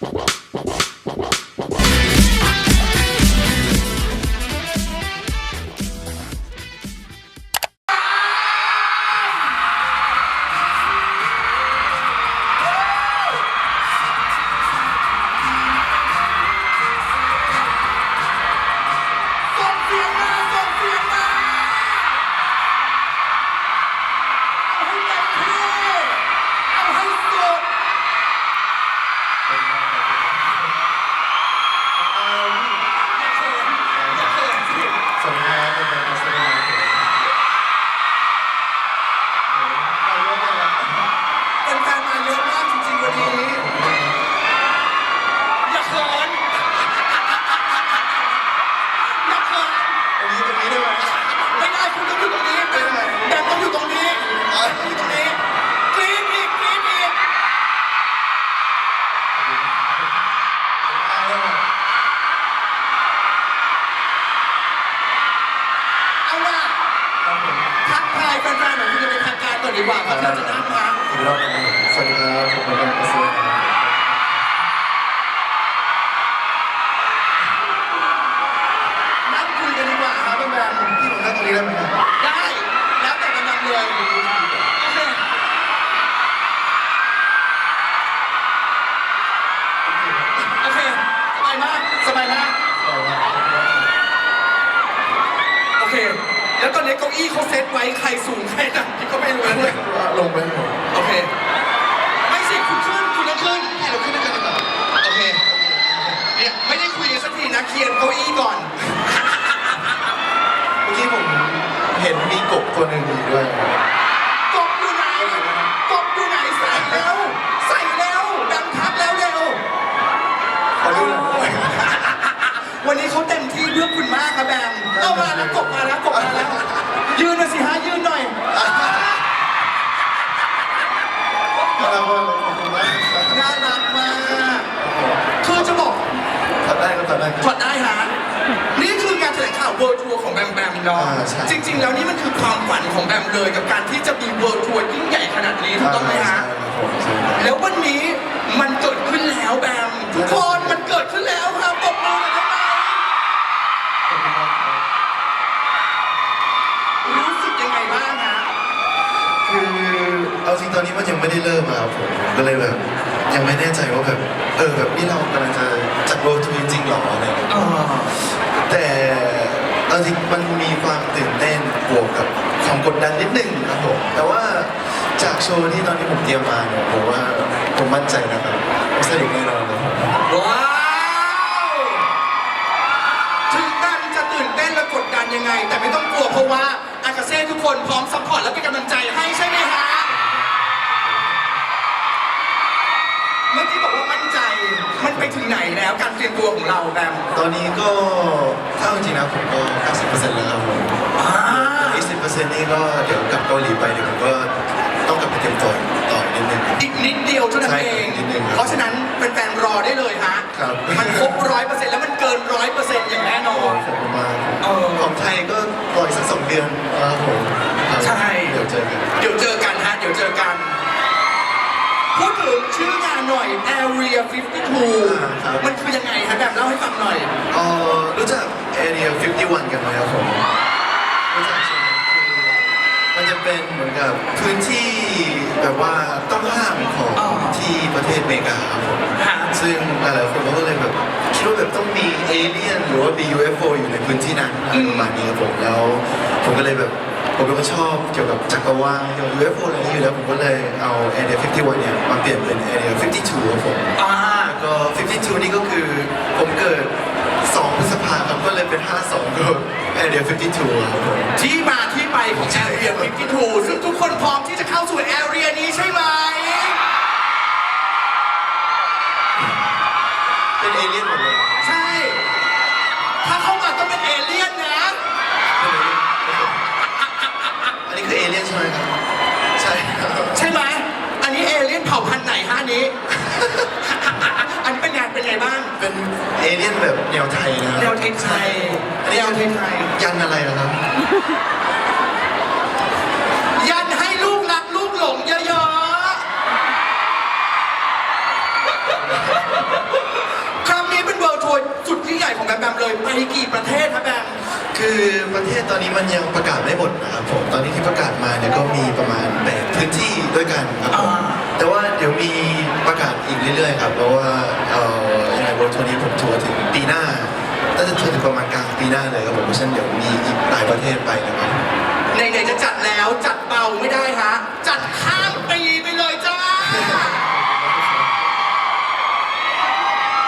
ส่ เวิร์ทัวร์ของแบมแบมเนาะอ่าใช่ จริง ๆ แล้วนี่มันคือความฝันของแบมเลยกับการที่จะมีเวิร์ทัวร์ยิ่งใหญ่ขนาดนี้ถูกต้องไหมฮะใช่ครับผมใช่ครับแล้ววันนี้มันเกิดขึ้นแล้วแบมทุกคนมันเกิดขึ้นแล้วครับปรบมือหน่อยได้ไหมขอบคุณมากครับรู้สึกยังไงบ้างฮะคือเอาจริงตอนนี้มันยังไม่ได้เริ่มอะครับผมก็เลยแบบ ยังไม่แน่ใจว่าแบบ เออแบบนี่เรากำลังจะจัดโรทูจริงๆหรออะไรอย่างเงี้ยแต่ เอาจริงมันมีความตื่นเต้นบวกกับความกดดันนิดนึงครับผมแต่ว่าจากโชว์ที่ตอนนี้ผมเตรียมมาเนี่ยผมว่าผมมั่นใจนะครับสนุกแน่นอนเลยครับว้าวถึงแบมจะตื่นเต้นและกดดันยังไง แต่ไม่ต้องกลัวเพราะว่าอากาเซ่ทุกคนพร้อมซัพพอร์ตและเป็นกำลังใจให้ใช่ไหมฮะ ถึงไหนแล้วการเตรียมตัวของเราแบมตอนนี้ก็ถ้าเอาจริงๆนะผมก็ 90%แล้วครับผมอ่าอีก10%นี่ก็เดี๋ยวกลับเกาหลีไปเดี๋ยวผมก็ต้องกลับไปเตรียมตัวต่ออีกนิดนึง อีกนิดเดียวเท่านั้นใช่เองนิดนึงครับ เพราะฉะนั้นเป็นแฟนๆรอได้เลยฮะ ครับมันครบร้อยเปอร์เซ็นต์แล้วมันเกินร้อยเปอร์เซ็นต์อย่างแน่นอน ขอบคุณมากเออ ของไทยก็รออีกสักสองเดือนครับผม หน่อย Area 52 มันคือยังไงฮะแบบเล่าให้ฟังหน่อย เอ่อรู้จัก Area 51 กันไหมครับผมรู้จักใช่ไหมคือมันจะเป็นเหมือนกับพื้นที่แบบว่าต้องห้ามของอ๋อ ที่ประเทศอเมริกาครับผม ฮะซึ่งหลายๆคนเขาก็เลยแบบคิดว่าแบบต้องมีเอเลี่ยนหรือว่ามี UFO อยู่ในพื้นที่นั้นอะไรประมาณนี้ครับผมแล้วผมก็เลยแบบ ผมเป็นคนชอบเกี่ยวกับจักรวาลเกี่ยวกับ UFO อะไรนี้อยู่แล้วผมก็เลยเอา Area 51เนี่ยมาเปลี่ยนเป็น Area 52ครับผมอ่าแล้วก็ 52 นี่ก็คือผมเกิด 2 พฤษภาคมก็เลยเป็น 52 ก็ Area 52ครับผมที่มาที่ไปของ Area 52ซึ่งทุกคนพร้อมที่จะเข้าสู่ Area นี้ใช่ไหม เป็นเอเลี่ยน ไงบ้าง เป็นเอเลี่ยนแบบแนวไทยนะครับแนวไทยๆแนวไทยยันอะไรนะครับ ๆยันให้ลูกรักลูกหลงเยอะแบมเลย ไปกี่ประเทศครับแบม คือประเทศตอนนี้มันยังประกาศไม่หมดนะครับผม ตอนนี้ที่ประกาศมาเนี่ยก็มีประมาณแปดพื้นที่ด้วยกันครับผม อ่า แต่ว่าเดี๋ยวมีประกาศอีกเรื่อยๆครับเพราะว่าเอ่อยังไงวันทัวร์นี้ผมทัวร์ถึงปีหน้าน่าจะทัวร์ถึงประมาณกลางปีหน้าเลยครับผมเพราะฉะนั้นเดี๋ยวมีอีกหลายประเทศไปนะครับ ไหนๆจะจัดแล้วจัดเบาไม่ได้ฮะ จัดข้ามปีไปเลยจ้า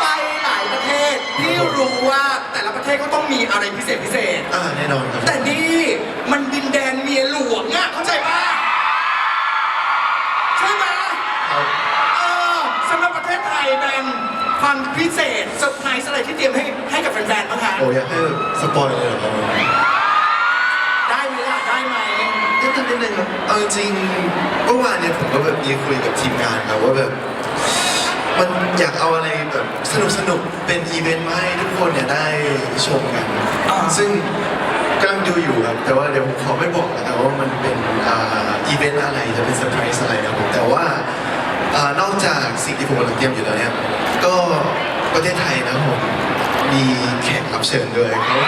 ไปหลายประเทศที่รู้ว่าแต่ละประเทศก็ต้องมีอะไรพิเศษพิเศษ อ่าแน่นอนครับ แต่นี่มันดินแดนเมียหลวงอะเข้าใจปะ หรับประเทศไทยแบมความพิเศษเซอร์ไพรส์อะไรที่เตรียมให้ให้กับแฟนๆบ้างคะโอ้อยากให้สปอยเลยเหรอครับได้ไหมล่ะได้ไหมนิดนึงนิดนึงครับเอาจริงๆเมื่อวานเนี่ยผมก็แบบมีคุยกับทีมงานครับว่าแบบมันอยากเอาอะไรแบบสนุกสนุกๆเป็นอีเวนต์มาให้ทุกคนเนี่ยได้ชมกัน ซึ่งกำลังดูอยู่ครับแต่ว่าเดี๋ยวผมขอไม่บอกนะครับว่ามันเป็นอ่าอีเวนต์อะไรจะเป็นเซอร์ไพรส์อะไรนะผมแต่ว่า อ่านอกจากสิ่งที่ผมกำลังเตรียมอยู่แล้วเนี่ยก็ประเทศไทยนะครับผมมีแขกรับเชิญด้วยครับ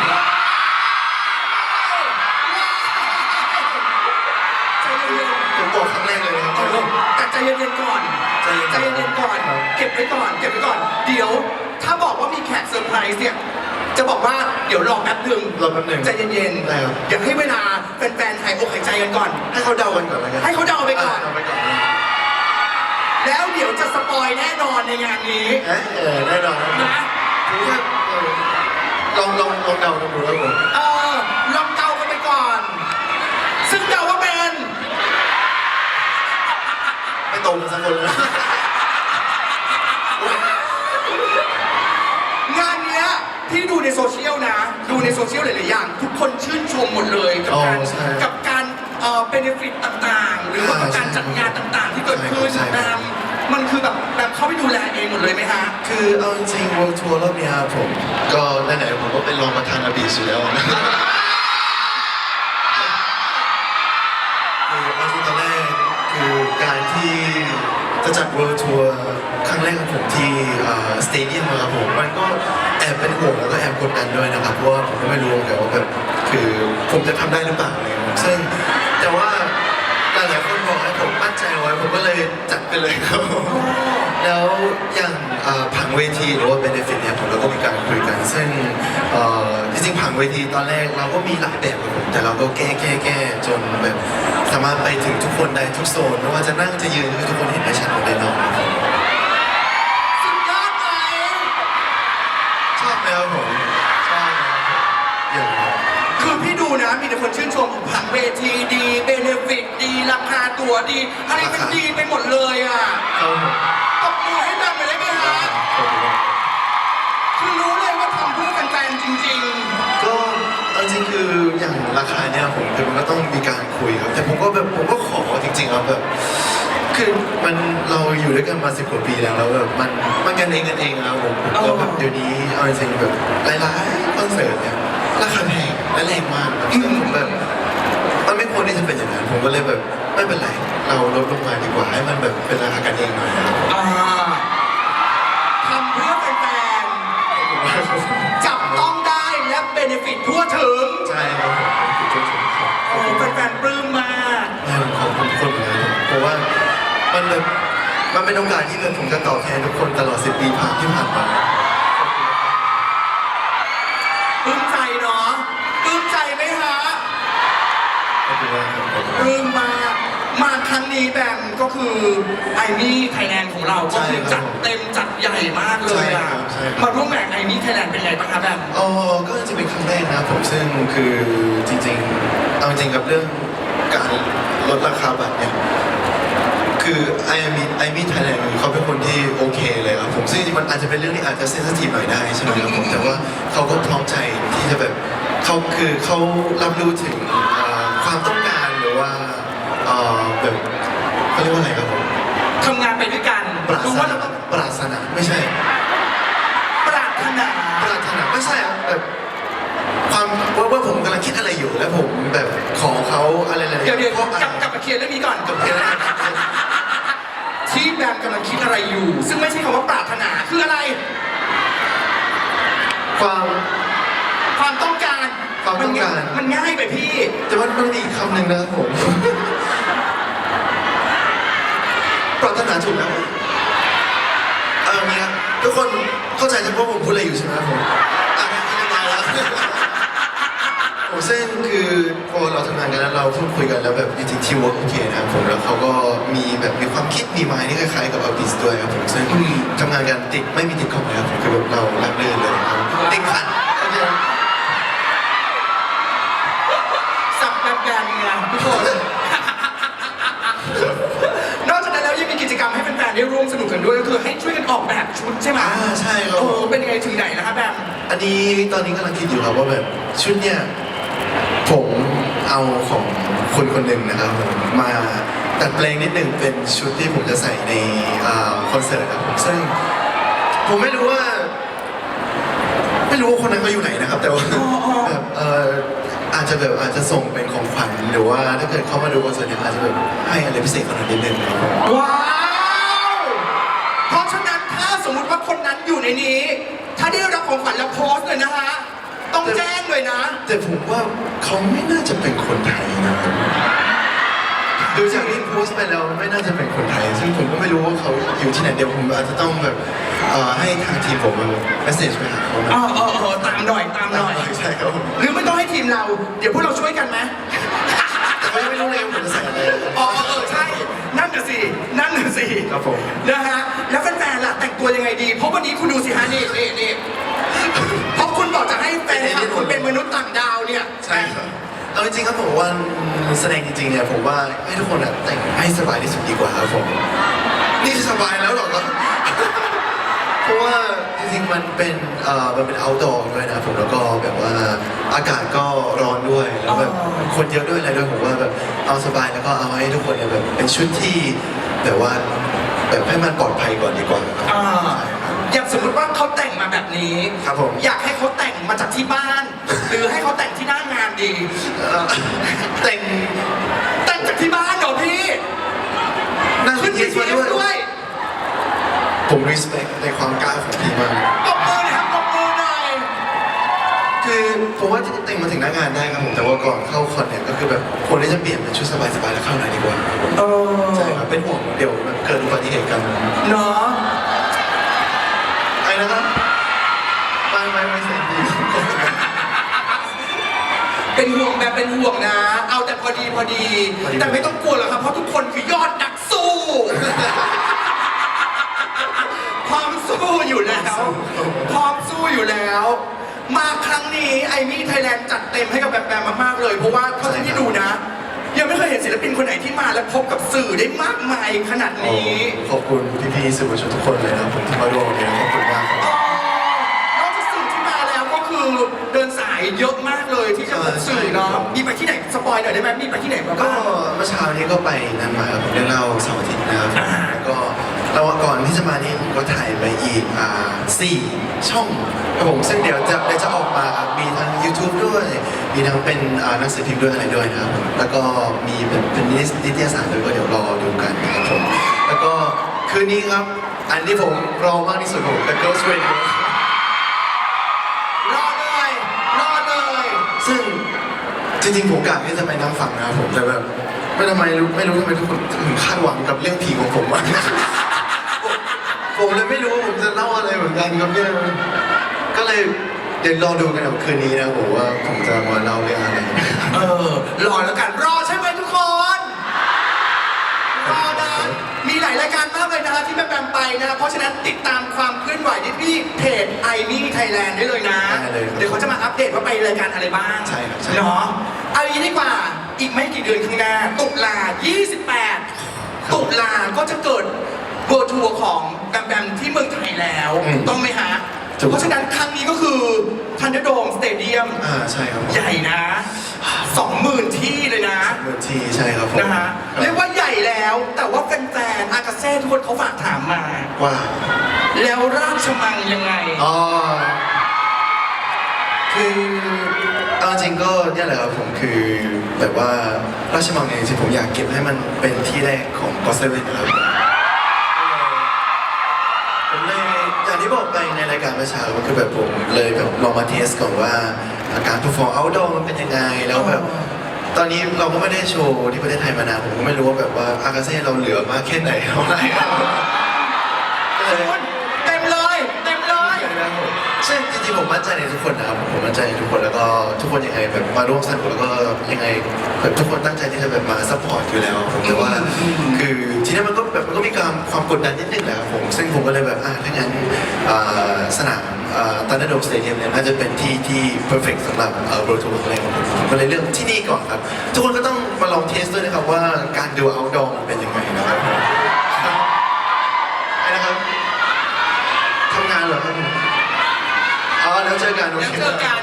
ใจเย็นผมบอกครั้งแรกเลยนะๆคเอรับอแต่ใจเย็นๆก่อนใจเย็นๆ ใจเย็นๆก่อนครับเก็บไว้ก่อน เก็บไว้ก่อน เดี๋ยว ถ้าบอกว่ามีแขกเซอร์ไพรส์เนี่ย จะบอกว่าเดี๋ยวรอแป๊บหนึ่งรอแป๊บหนึ่งใจเย็นได้ครับๆอย่าให้เวลาแฟนๆหายอกหายใจกันก่อน ให้เขาเดากันก่อนแล้วกันให้เขาเดาไปก่อน เดาไปก่อนนะ แล้วเดี๋ยวจะสปอยแน่นอนในงานนี้เอ๊ะเออแน่นอนครับนะผมว่าเออลองลองลองเดาดูครับผมเออลองเดากันไปก่อน ซึ่งเดาว่าเป็นไม่ตรงกันสักคนเลยงานเนี้ยที่ดูในโซเชียลนะ ดูในโซเชียลหลายๆอย่าง ทุกคนชื่นชมหมดเลยกับการอ๋อใช่กับการเอ่อเบนฟิตต่าง ๆหรือว่ากับการจัดงานต่างๆ ที่เกิดขึ้นใช่แบใช่มมันคือแบบแบบเข้าไปดูแลเองหมดเลยไหมฮะ คือเอาจริงๆ World Tour รอบเนี้ยครับผม ก็ไหนๆผมก็เป็นรองประธานอาบีอยู่แล้วนะคือเอาจริงตอนแรกคือการที่จะจัด World Tour ครั้งแรกของผมที่สเตเดียมครับผม มันก็แอบเป็นห่วงแล้วก็แอบกดดันด้วยนะครับ เพราะว่าผมก็ไม่รู้เหมือนกันว่าแบบคือผมจะทำได้หรือเปล่าอะไรอย่างเงี้ยซึ่งแต่ว่า หลายๆคนบอกให้ผมมั่นใจไว้ผมก็เลยจัดไปเลยครับผมแล้วอย่างเอ่อผังเวทีหรือว่า benefit เนี่ยผมเราก็มีการคุยกันซึ่งเอ่อจริงๆผังเวทีตอนแรกเราก็มีหลายแบบครับผมแต่เราก็แก้แก้แก้จนแบบสามารถไปถึงทุกคนได้ทุกโซนไม่ว่าจะนั่งจะยืนให้ทุกคนเห็นได้ชัดหมดแน่นอนครับผมสุดยอดไหมชอบไหมครับผม มีแต่คนชื่นชมผังเวทีดี เบนฟิตดี ราคาตั๋วดี อะไรมันดีไปหมดเลยอะครับผมตบมือให้แบมไปได้ไหมฮะขอบคุณมากคือรู้เลยว่าทำเพื่อแฟนๆจริง ก็เอาจริงๆคืออย่างราคาเนี่ยผมคือมันก็ต้องมีการคุยครับ แต่ผมก็แบบผมก็ขอจริงๆครับแบบคือมันเราอยู่ด้วยกันมาสิบกว่าปีแล้วแล้วแบบมันมันกันเองกันเองอะครับผมผมก็แบบเดี๋ยวนี้เอาจริงๆแบบหลายๆคอนเสิร์ตเนี่ย ราคาแพงและแรงมากครับซึ่งผมแบบมันไม่ควรที่จะเป็นอย่างนั้นผมก็เลยแบบไม่เป็นไร เราลดลงมาดีกว่าให้มันแบบเป็นราคากันเองหน่อยครับๆอ่าทำเพื่อแฟนๆจับต้องได้และเบนฟิตทั่วถึงใช่ครับผมผมคือจุดขอบโอ้คุณแฟนๆปลื้มมากงานของทุกคนเลยครับเพราะว่ามันแบบมันเป็นโอกาสที่แบบผมจะตอบแทนทุกคนตลอดสิบปีผ่านที่ผ่านมา นี้แบมก็คือไอมี่ไทยแลนด์ของเราก็คือจัดเต็มจัดใหญ่มากเลยอะมาร่วมงานไอมี่ไทยแลนด์เป็นไงบ้างครับแบมอ๋อก็จะเป็นครั้งแรกนะครับผมซึ่งคือจริงๆเอาจริงกับเรื่องการลดราคาบัตรเนี่ยคือไอมีไอมีไทยแลนด์เขาเป็นคนที่โอเคเลยครับผมซึ่งจริงๆมันอาจจะเป็นเรื่องที่อาจจะเซนซิทีฟหน่อยได้ใช่ไหมครับผมแต่ว่าเขาก็พร้อมใจที่จะแบบเขาคือเขารับรู้ถึงอ่าความต้องการหรือว่าอ่าแบบ เขาเรียกว่าอะไรครับผมทำงานไปด้วยกันปรารรู้ถว่านาเราต้องปรารถนาไม่ใช่ ปรารถนา ปรารถนาไม่ใช่ครับแบบความว่าว่าผมกำลังคิดอะไรอยู่แล้วผมแบบขอเขาอะไรอะไรเดี๋ยวเดี๋ยวเพราะกลับกลับมาเคลียร์เรื่องนี้ก่อน กับเพลงอะไรครับที่แบมกำลังคิดอะไรอยู่ ซึ่งไม่ใช่คำว่าปรารถนาคืออะไร ความต้องการ มันง่ายไปพี่ แต่ว่ามันมีอีกคำหนึ่งนะครับผมปรารถนาถูกแล้วเออเนี่ยทุกคนเข้าใจใช่ไหมว่าผมพูดอะไรอยู่ใช่ไหมครับผมอะงั้นยังไงแล้วผมซึ่งคือพอเราทำงานกันแล้วเราพูดคุยกันแล้วแบบจริงๆทีมเวิร์กโอเคนะครับผมแล้วเขาก็มีแบบมีความคิดมีมายที่คล้ายๆกับอาร์ติสด้วยครับผมซึ่งอืมทำงานกันติดไม่มีติดข้องเลยครับผมคือแบบเรารักเลื่อนเลยครับติดขัดโอเค สับแบบแบบไงทุกคน นอกจากนั้นแล้วยังมีกิจกรรมให้แฟนๆได้ ร่วมสนุกกันด้วยก็คือให้ช่วยกันออกแบบชุดใช่ไหมอ่าใช่ครับเออเป็นยังไงถึงไหนนะครับแบมอันนี้ตอนนี้กำลังคิดอยู่ครับว่าแบบชุดเนี่ยผมเอาของคนคนหนึ่งนะครับผมมาตัดแปลงนิดหนึ่งเป็นชุดที่ผมจะใส่ในอ่าคอนเสิร์ตครับผมซึ่งผมไม่รู้ว่า ไม่รู้ว่าคนนั้นเขาอยู่ไหนนะครับ แต่ว่าอ๋ออ๋อแบบเอออาจจะแบบอาจจะส่งเป็นของขวัญหรือว่าถ้าเกิดเขามาดูคอนเสิร์ตเนี่ยอาจจะแบบให้อะไรพิเศษเขาหน่อยนิดนึงครับผม ว้าว เพราะฉะนั้นถ้าสมมุติว่าคนนั้นอยู่ในนี้ ถ้าได้รับของขวัญแล้วโพสต์เลยนะฮะ ต้องแจ้งเลยนะ แต่ผมว่าเขาไม่น่าจะเป็นคนไทยนะครับดูจากที่โพสต์ไปแล้วไม่น่าจะเป็นคนไทย ซึ่งผมก็ไม่รู้ว่าเขาอยู่ที่ไหนเดี๋ยวผมอาจจะต้องแบบเอ่อให้ทางทีมผมมาเมสเซจไปหาเขาเออเออเออตามหน่อยตามหน่อย ใช่ครับผมหรือไม่ต้องให้ทีมเรา เดี๋ยวพวกเราช่วยกันไหม แต่เขายังไม่รู้เลยว่าผมจะใส่อะไร อ๋อเออใช่ นั่นน่ะสิ นั่นน่ะ สิครับผม นะฮะ แล้วแฟนๆล่ะแต่งตัวยังไงดี เพราะวันนี้คุณดูสิฮะนี่นี่นี่เพราะคุณบอกจะให้แฟนคลับคุณเป็นมนุษย์ต่างดาวเนี่ย ใช่ครับเอาจริงๆครับผมว่าแสดงจริงๆเนี่ยผมว่าให้ทุกคนอะแต่งให้สบายที่สุดดีกว่าครับผม นี่คือสบายแล้วเหรอครับ เพราะว่าจริงๆมันเป็นเอ่อมันเป็น outdoor ด้วยนะครับผมแล้วก็แบบว่าอากาศก็ร้อนด้วยแล้วแบบอ๋อคนเยอะด้วยอะไรด้วยผมว่าแบบเอาสบายแล้วก็เอาให้ทุกคนเนี่ยแบบเป็นชุดที่ แบบว่าแบบให้มันปลอดภัยก่อนดีกว่าครับ อ่าใช่ครับอย่างสมมติว่าเขาแต่งมาแบบนี้ครับผม อยากให้เขาแต่งมาจากที่บ้าน หรือให้เขาแต่งที่หน้างานดี เอ่อแต่งแต่งจากที่บ้านเหรอพี่น่าขึ้จะนเย็น BTS มาด้วยด้วย ผม respect ในความกล้าของพี่มาก ผมว่าแต่งมาถึงหน้างานได้ครับผม แต่ว่าก่อนเข้าคอนเนี่ยก็คือแบบควรที่จะเปลี่ยนเป็นชุดสบายๆแล้วเข้าหน่อยดีกว่าเออใช่ครับเป็นห่วงเดี๋ยวแบบเกิดอุบัติเหตุกันเนาะไอ้นะครับไม่ไม่ไม่เสียดีเป็นห่วงแบบเป็นห่วงนะ เอาแต่พอดีพอดี แต่ไม่ต้องกลัวหรอกครับ เพราะทุกคนคือยอดนักสู้ พร้อมสู้อยู่แล้ว พร้อมสู้อยู่แล้ว มาครั้งนี้ไอมี่ไทยแลนด์จัดเต็มให้กับแบมแบมมากๆเลย เพราะว่าเท่าที่ดูนะ ยังไม่เคยเห็นศิลปินคนไหนที่มาและพบกับสื่อได้มากมายขนาดนี้ ขอบคุณพี่ๆสื่อมวลชนทุกคนเลยนะครับผมที่มาร่วมวันนี้ขอบคุณมากครับ นอกจากสื่อที่มาแล้วก็คือเดินสายเยอะมากเลยที่จะพบสื่อเนาะ มีไปที่ไหนสปอยหน่อยได้ไหมมีไปที่ไหนมาก็บ้างเมื่อเช้านี้ก็ไปนั่นมาครับผมเรื่องเล่าเสาร์อาทิตย์นะครับ แล้วก็แล้วก่อนที่จะมานี่ผมก็ถ่ายไปอีกอ่าสี่ช่องครับผมซึ่งเดี๋ยวจะเดี๋ยวจะออกมามีทั้ง YouTube ด้วย มีทั้งเป็นอ่าหนังสือพิมพ์ด้วยอะไรด้วยนะครับ แล้วก็มีเป็นเป็นนิตยสารด้วยก็เดี๋ยวรอดูกันนะครับผม แล้วก็คืนนี้ครับ อันที่ผมรอมากที่สุดผม The Ghost Radio รอเลยรอเลยซึ่งจริงๆผมกะที่จะไปนั่งฟังนะครับผมแต่แบบไม่ทำไมรู้ไม่รู้ทำไมทุกคนถึงคาดหวังกับเรื่องผีของผมมาก ผมเลยไม่รู้ว่าผมจะเล่าอะไรเหมือนกันครับเนี่ยก็เลยเดี๋ยวรอดูกันครับคืนนี้นะผมว่าผมจะมาเล่าเรื่องอะไร เออรอแล้วกันรอใช่ไหมทุกคนรอนะมีหลายรายการมากเลยนะที่แบมแบมไปนะเพราะฉะนั้นติดตามความเคลื่อนไหวที่ที่เพจไอมี่ไทยแลนด์ได้เลยนะได้เลยครับเดี๋ยวเขาจะมาอัปเดตว่าไปรายการอะไรบ้างใช่ครับใช่ เนาะเอาอย่างนี้ดีกว่าอีกไม่กี่เดือนข้างหน้าตุลา28 ตุลาก็จะเกิด เวิร์ทัวร์ของแบมแบมที่เมืองไทยแล้ว อืมต้องไหมฮะ ถูก เพราะฉะนั้นครั้งนี้ก็คือทันเดอร์โดมสเตเดียม อ่าใช่ครับผมใหญ่นะสองหมื่นที่เลยนะเมืองทีใช่ครับผมนะฮะครับเรียกว่าใหญ่แล้ว แต่ว่าแฟนๆอากาเซ่ทุกคนเขาฝากถามมา ว่า แล้วราชมังยังไง อ๋อคือเอาจริงก็เนี่ยแหละครับผมคือแบบว่าราชมังเนี่ยจริงๆผมอยากเก็บให้มันเป็นที่แรกของกอสเซเว่นนะครับ มเลยอย่างที่บอกไปในรายการไปมื่อเช้าก็คือแบบผมเลยแบบลองมาเทสก่อนว่าอาการทุกฟอร์เอาดอมันเป็นยังไงแล้วแบบตอนนี้เราก็ไม่ได้โชว์ที่ประเทศไทยมานานผมก็ไม่รู้ว่าแบบว่าอากาเซ่เราเหลือมากแค่ไหนเท่าไหร่ครับก็เลย คุณเต็มเลย เต็มเลย ซึ่งจริงๆผมมั่นใจในทุกคนนะครับผมมั่นใจในทุกคนแล้วก็ทุกคนยังไงแบบมาร่วมสนุกแล้วก็ยังไงแบบทุกคนตั้งใจที่จะแบบมาซัพพอร์ตอยู่แล้วผมแต่ว่าคือทีนี้มันก็แบบมันก็มีความความกดดันนิดนึงแหละครับผมซึ่งผมก็เลยแบบอะถ้างั้นอ่าสนามตันเดอร์โดมสเตเดียมเนี่ยน่าจะเป็นที่ที่เพอร์เฟกสำหรับโปรทูอะไรของผมผมก็เลยเลือกที่นี่ก่อนครับ ทุกคนก็ต้องมาลองเทสด้วยนะครับว่าการดูเอาดอมันเป็นยังไงนะครับไปนะครับทำงานเหรอครับผม อ๋อ แล้วเจอกันโอแล้วเคเจอกัน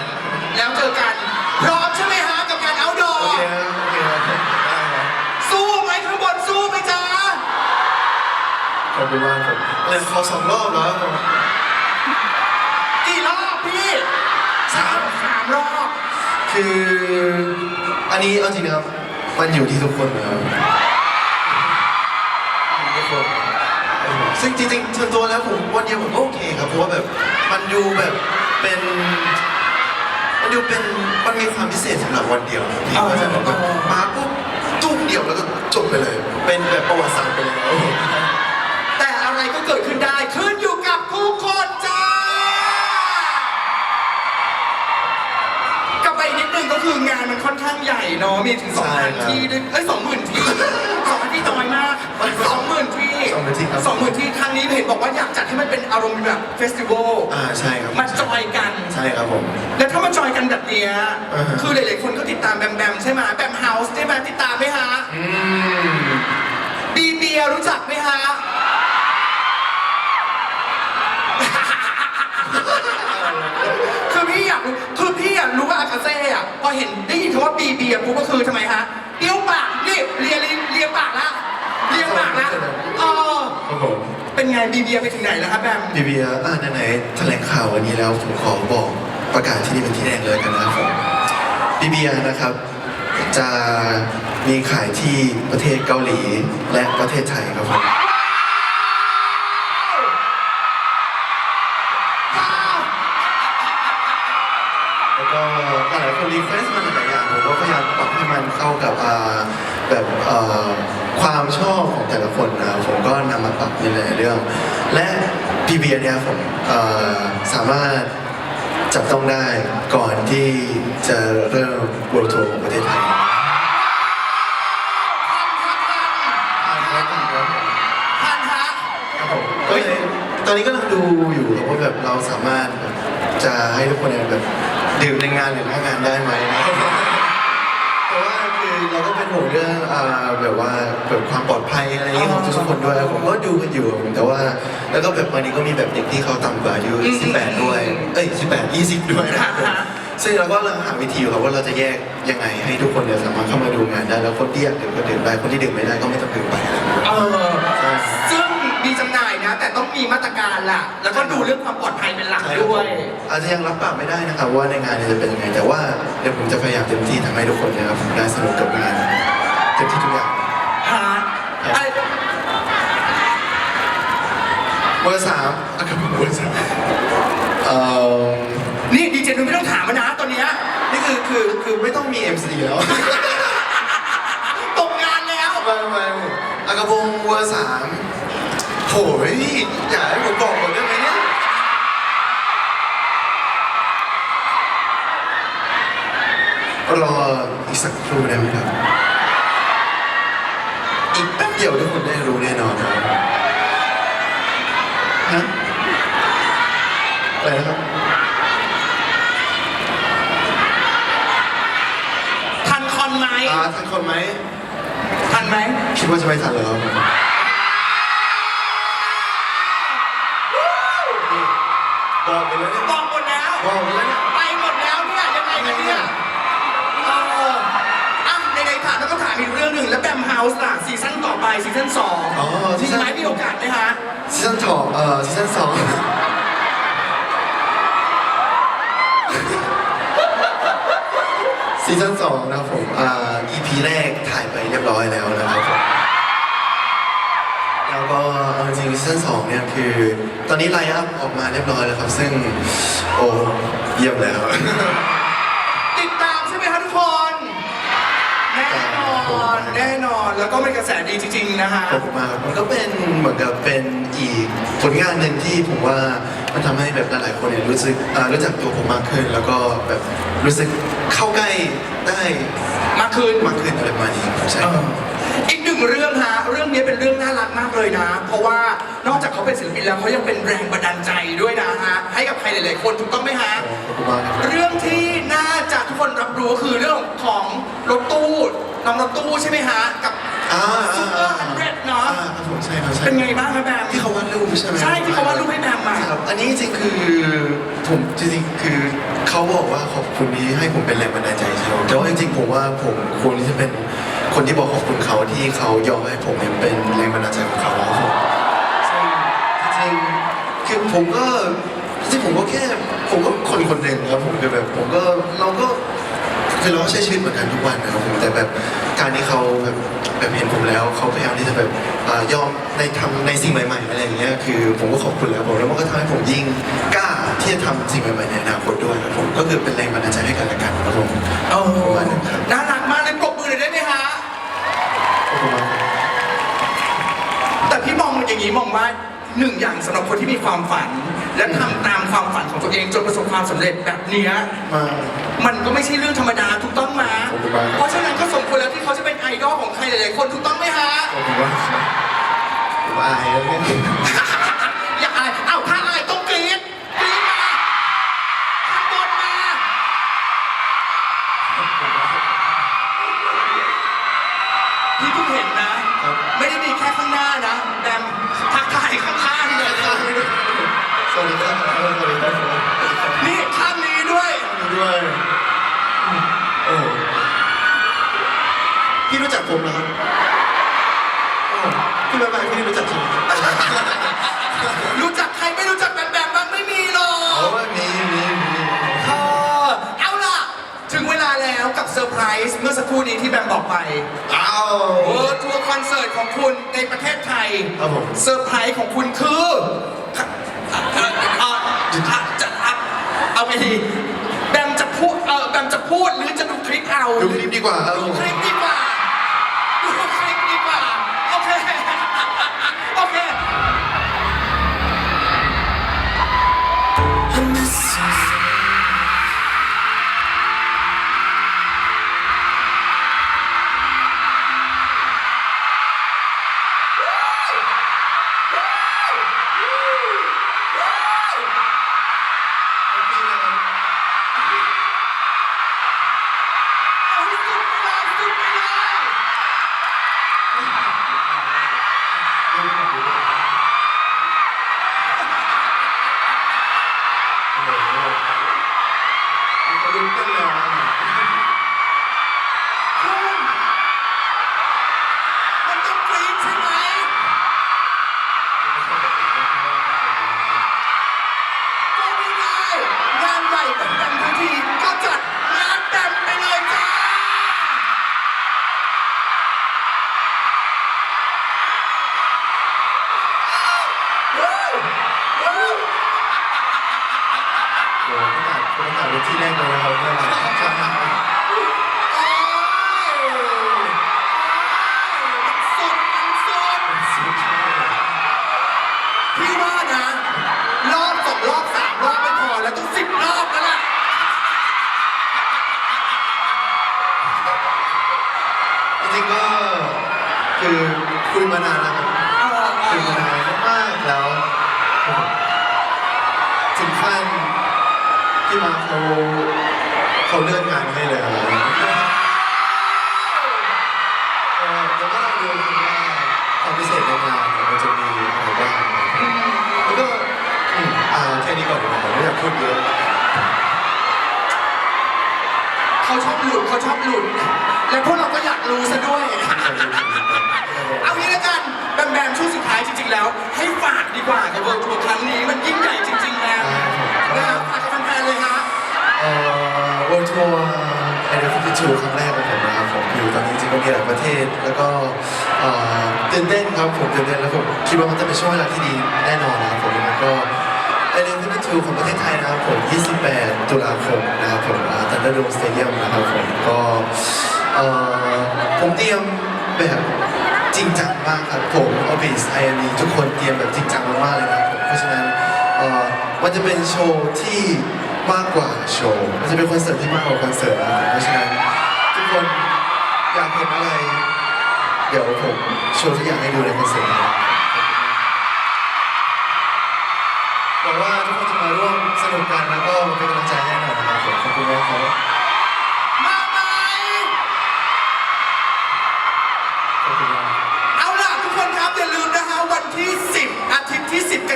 แล้วเจอกัน พร้อมใช่ไหมฮะกับการเอาดอโอเคครับโอเคครับได้ครับสู้ไหมข้างบนสู้ไหมจ๊ะขอบคุณมากผมเล่นขอสองรอบแล้วผมกี่รอบพี่สามสามรอบคืออันนี้เอาจริงนะครับมันอยู่ที่ทุกคนนะครับอยู่ที่ทุกคนซึ่งจริงๆส่วนตัวแล้วผมวันเดียวผมก็โอเคครับเพราะว่าแบบมันดูแบบ เป็นมันดูเป็นมันมีความพิเศษสำหรับวันเดียวครับพี่เข้าใจไหมแบบมาปุ๊บจุ๊บเดียวแล้วก็จบไปเลย เป็นแบบประวัติศาสตร์ไปเลยครับผมแต่อะไรก็เกิดขึ้นได้ขึ้นอยู่กับทุกคนจ้ากลับไปนิดนึงก็คืองานมันค่อนข้างใหญ่เนาะมีถึงสองพันที่ด้วยเอ้ยสองหมื่นที่ สองพันที่น้อยมากสองหมื่นที่สองนาทีครับสองหมื่นที่ครั้งนี้เห็นบอกว่าอยากจัดให้มันเป็นอารมณ์แบบเฟสติวัลอ่าใช่ครับ มาจอยกัน ใช่ครับผม แล้วถ้ามาจอยกันแบบเนี้ยอ่าฮะ คือหลายๆคนก็ติดตามแบมแบมใช่ไหมแบมเฮาส์ใช่ไหมติดตามไหมฮะอืมบีเบียรู้จักไหมฮะ คือพี่อยากรู้คือพี่อยากรู้ว่าอากาเซ่อะพอเห็นได้ยินคำว่าบีเบียปุ๊บก็คือทำไมฮะเปรี้ยวปากนี่เลียเลียเลียปากละเลียปากละเออ ครับผม เป็นไง บีเบียไปถึงไหนแล้วครับแบมบีเบียอ่าไหนๆแถลงข่าววันนี้แล้วผมขอบอกประกาศที่นี่เป็นที่แรกเลยกันนะครับบีเบียนะครับ จะมีขายที่ประเทศเกาหลีและประเทศไทยครับผมแล้วก็หลายๆคนรีเควสต์มาหลายๆอย่างผมก็พยายามปรับให้มันเข้ากับแบบ ความชอบของแต่ละคนนะครับผมก็นำมาปรับในหลายๆเรื่อง และพีเบียเนี่ยผมเอ่อสามารถจับต้องได้ก่อนที่จะเริ่ม World Tour ของประเทศไทยผ่านครับผ่านครับพันฮะครับผมก็เลยตอนนี้ก็กำลังดูอยู่ครับว่าแบบเราสามารถแบบจะให้ทุกคนเนี่ยแบบดื่มในงานหรือหน้างานได้ไหมนะครับแต่ว่าคือ เราก็เป็นห่วงเรื่องอ่าแบบว่าแบบความปลอดภัยอะไรอย่างเงี้ยของทุกๆคนด้วยผมก็ดูกันอยู่ครับแต่ว่า แล้วก็แบบวันนี้ก็มีแบบเด็กที่เขาต่ำกว่าอายุอืม18 ด้วย เอ้ย 18 20 ด้วยนะครับผมฮะซึ่งเราก็กำลังหาวิธีอยู่ครับว่าเราจะแยกยังไงให้ทุกคนเนี่ยสามารถเข้ามาดูงานได้แล้วคนที่อยากดื่มก็ดื่มได้คนที่ดื่มไม่ได้ก็ไม่ต้องดื่มไปอะไรอย่างเงี้ยเออใช่ซึ่งมี จำหน่ายนะ แต่ต้องมีมาตรการล่ะ แล้วก็ดูเรื่องความปลอดภัยเป็นหลักด้วย อาจจะยังรับปากไม่ได้นะครับว่าในงานเนี่ยจะเป็นยังไง แต่ว่าเดี๋ยวผมจะพยายามเต็มที่ทำให้ทุกคนเนะครับได้สนุกกับงานเต็มที่ทุกอย่างฮะไอ้เบอร์สามอะครับเบอร์สามเอ่อนี่ดีเจนุ้ยไม่ต้องถามมานะตอนเนี้ยนี่คือคือคือไม่ต้องมี MC แล้วตกงานแล้ว ไม่ไม่อากระบงเบอร์สาม โหยอยากให้ผมบอกหมดได้ไหมเนี่ยรออีกสักครู่ได้ไหมครับ อีกแป๊บเดียวทุกคนได้รู้แน่นอนครับฮะอะไรนะครับ ทันคอนไหมอ่าทันคนไหมทันไหม คิดว่าจะไม่ทันเหรอครับาส์ล่ะซีซั่นต่อไปซีซั่นสองอ๋อมีไหมมีโอกาสไหมฮะซีซั่นสองเอ่อซีซั่นสองซีซั่นสองนะครับผมอ่า EP แรกถ่ายไปเรียบร้อยแล้วนะครับผมแล้วก็เอาจจริงซีซั่นสองเนี่ยคือ ตอนนี้ไลน์อัพออกมาเรียบร้อยแล้วครับ ซึ่ง โอ้เยี่ยมเลย แน่นอนแล้วก็เป็นกระแสดีจริงๆนะฮะขอบคุณมากครับมันก็เป็นเหมือนกับเป็นอีกผลงานหนึ่งที่ผมว่ามันทำให้แบบหลายๆคนเนี่ยรู้สึกอ่ารู้จักตัวผมมากขึ้น แล้วก็แบบรู้สึกเข้าใกล้ได้มากขึ้น มากขึ้นอะไรประมาณนี้ครับใช่ครับ อีกหนึ่งเรื่องฮะเรื่องนี้เป็นเรื่องน่ารักมากเลยนะ เพราะว่านอกจากเขาเป็นศิลปินแล้วเขายังเป็นแรงบันดาลใจด้วยนะฮะให้กับใครหลายๆคนถูกต้องไหมฮะขอบคุณมากครับ เรื่องที่น่าจะทุกคนรับรู้คือเรื่องของรถตู้น้ องรถตู้ใช่ไหมฮะ กับอ่าซูเปอร์ฮันเดรดเนาะ อ่าครับผมใช่ครับใช่เป็นไงบ้างครับแบม ที่เขาวาดรูปใช่ไหมใช่ที่เขาวาดรูปให้แบมมา ครับอันนี้จริงๆคือผมจริงๆคือเขาบอกว่าขอบคุณที่ให้ผมเป็นแรงบันดาลใจใช่ไหมแต่ว่าจริงๆผมว่าผมควรที่จะเป็นคนที่บอกขอบคุณเขาที่เขายอมให้ผมเป็นแรงบันดาลใจของเขาครับผมซึ่งจริงๆคือผมก็จริงๆผมก็แค่ผมก็คนคนหนึ่งครับผมคือแบบผมก็เราก็ คือเราก็ใช้ชีวิตเหมือนกันทุกวันนะครับผมแต่แบบการที่เขาแบบแบบเห็นผมแล้วเขาพยายามที่จะแบบอ่ายอมในทำในสิ่งใหม่ๆอะไรอย่างเงี้ยคือผมก็ขอบคุณแล้วผมแล้วมันก็ทำให้ผมยิ่งกล้าที่จะทำสิ่งใหม่ๆในอนาคตด้วยครับผมก็คือเป็นแรงบันดาลใจให้กันและกันครับผมโอ้ประมาณนั้นครับน่ารักมากเลยปรบมือหน่อยได้ไหมฮะ ขอบคุณมากครับแต่พี่มองอย่างนี้มองว่า หนึ่งอย่างสำหรับคนที่มีความฝัน และทำตามความฝันของตัวเองจนประสบความสำเร็จแบบเนี้ยมา มันก็ไม่ใช่เรื่องธรรมดาถูกต้องไหมขอบคุณมากครับเพราะฉะนั้นก็สมควรแล้วที่เขาจะเป็นไอดอลของใครหลายๆคนถูกต้องไหมฮะขอบคุณมากครับผมอายแล้วเนี่ยอย่ ทักทายข้างๆเลยสวัสดีครับสวัสดีครับนี่ข้างนี้ด้วยด้วยโอ้พี่รู้จักผมนะครับพี่บ๊ายบายพี่รู้จักใช่ไหม ถึงเวลาแล้วกับเซอร์ไพรส์เมื่อสักครู่นี้ที่แบมบอกไปอ้าว เวิร์ทัวร์คอนเสิร์ตของคุณในประเทศไทยครับผม เซอร์ไพรส์ของคุณคือเอ่อเอ่อเอ่ออะจะอะเอาไปดีแบมจะพูดเออแบมจะพูดหรือจะดูคลิปเอาดูคลิปดีกว่าครับดูคลิปดีกว่าดู ก็คือคุยมานานแล้วครับเออเอคุยอมานานมากๆแล้วถึงขั้นที่มาเขาเขาเลื่อนงานให้เลยครับเออแล้วก็เราดูว่าความพิเศษในงานเนี่ยมันจะมีอะไรบ้างแล้วก็อืมอ่าแค่นี้ก่อนดีกว่าไม่อยากพูดเยอะเขาชอบหลุดเขาชอบหลุด และพวกเราก็อยากรู้ซะด้วย เอางี้ละกันแบมแบมช่วงสุดท้ายจริง ๆ แล้ว ให้ฝากดีกว่ากับเวิร์ทัวร์ครั้งนี้มันยิ่งใหญ่จริงๆแล้วนะครับฝากกับแฟนๆเลยฮะ เอ่อ World Tour ไอเดฟิทูครั้งแรกของผมนะครับผมครับคือตอนนี้จริงๆก็มีหลายประเทศ แล้วก็เอ่อตื่นเต้นครับผมตื่นเต้นแล้วผมคิดว่ามันจะเป็นช่วงเวลาที่ดีแน่นอนนะครับผมแล้วก็ไอเดนทิฟิทูของประเทศไทยนะครับผม 28 ตุลาคมนะครับผมตันเดอร์โดมสเตเดียมนะครับผมก็ เอ่อผมเตรียมแบบจริงจังมากครับผมออฟฟิศไอเอ็มีทุกคนเตรียมแบบจริงจังมากๆเลยครับผมเพราะฉะนั้นเอ่อมันจะเป็นโชว์ที่มากกว่าโชว์มันจะเป็นคอนเสิร์ตที่มากกว่าคอนเสิร์ตนะครับเพราะฉะนั้นทุกคนอยากเห็นอะไร เดี๋ยวผมโชว์ทุกอย่างให้ดูในคอนเสิร์ตนะครับหวังว่าทุกคนจะมาร่วมสนุกกันแล้วก็เป็นกำลังใจให้หน่อยนะครับผมขอบคุณมากครับ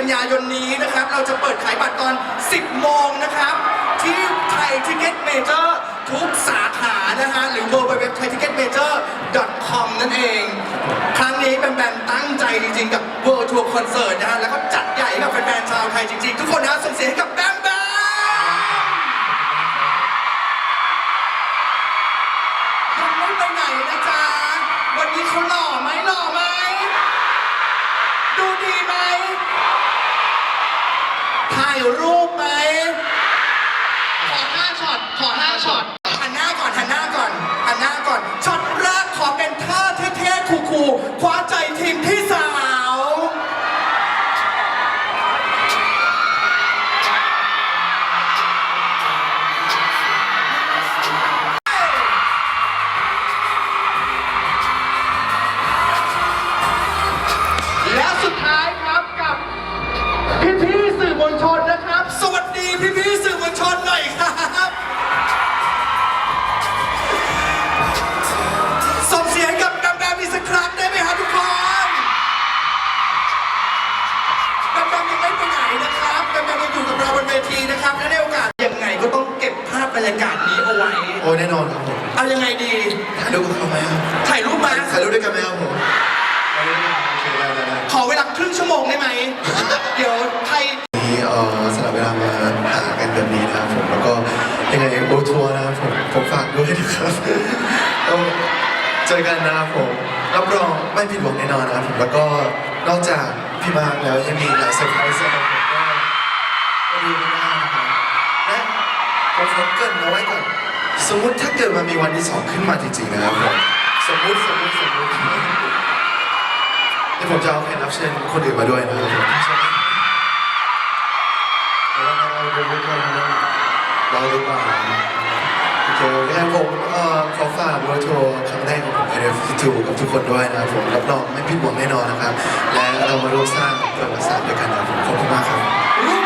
กันยายนนี้นะครับ เราจะเปิดขายบัตรตอน 10 โมงนะครับ ที่ไทยทิกเก็ตเมเจอร์ทุกสาขานะฮะ หรือ w w w t h a i t i c k e t m a j o r c o m นั่นเอง ครั้งนี้แบมตั้งใจจริงๆ กับ World Tour Concert นะฮะ แล้วก็จัดใหญ่กับแฟนๆชาวไทยจริงๆ ทุกคนนะส่งเสียงให้กับ รรยากาศนี้เอาไว้ โอ้แน่นอนครับผมเอายังไงดี ถ่ายรูปกับเขาไหมครับถ่ายรูปมา ถ่ายรูปด้วยกันไหมครับผมถ่ายรูปด้วยกันโอเคได้ได้ได้ขอเวลาครึ่งชั่วโมงได้ไหม เดี๋ยวไทยวันนี้เอ่อสลับเวลามาหากันแบบนี้นะครับผมแล้วก็ยังไงโอทัวร์นะครับผมผมฝากด้วยนะครับก็เจอกันนะครับผมรับรองไม่ผิดหวังแน่นอนนะครับผมแล้วก็นอกจากพี่มาร์คแล้วยังมีหลายเซอร์ไพรส์นะครับผม ผมขอเกรินเอาไว้ก่อน สมมติถ้าเกิดมันมีวันที่สองขึ้นมาจริงๆนะครับผมสมมติสมมติสมมติเดี๋ยวผมจะเอาแขกรับเชิญคนอื่นมาด้วยนะครับผมเราดูดีกว่าเราดีกว่าโอเคแค่ผมเออขอฝากเวอร์ทัวร์ครั้งแรกของผม NFT2 กับทุกคนด้วยนะครับผมรับรองไม่ผิดหวังแน่นอนนะครับ และเรามาร่วมสร้างประวัติศาสตร์ด้วยกันนะครับผมขอบคุณมากครับ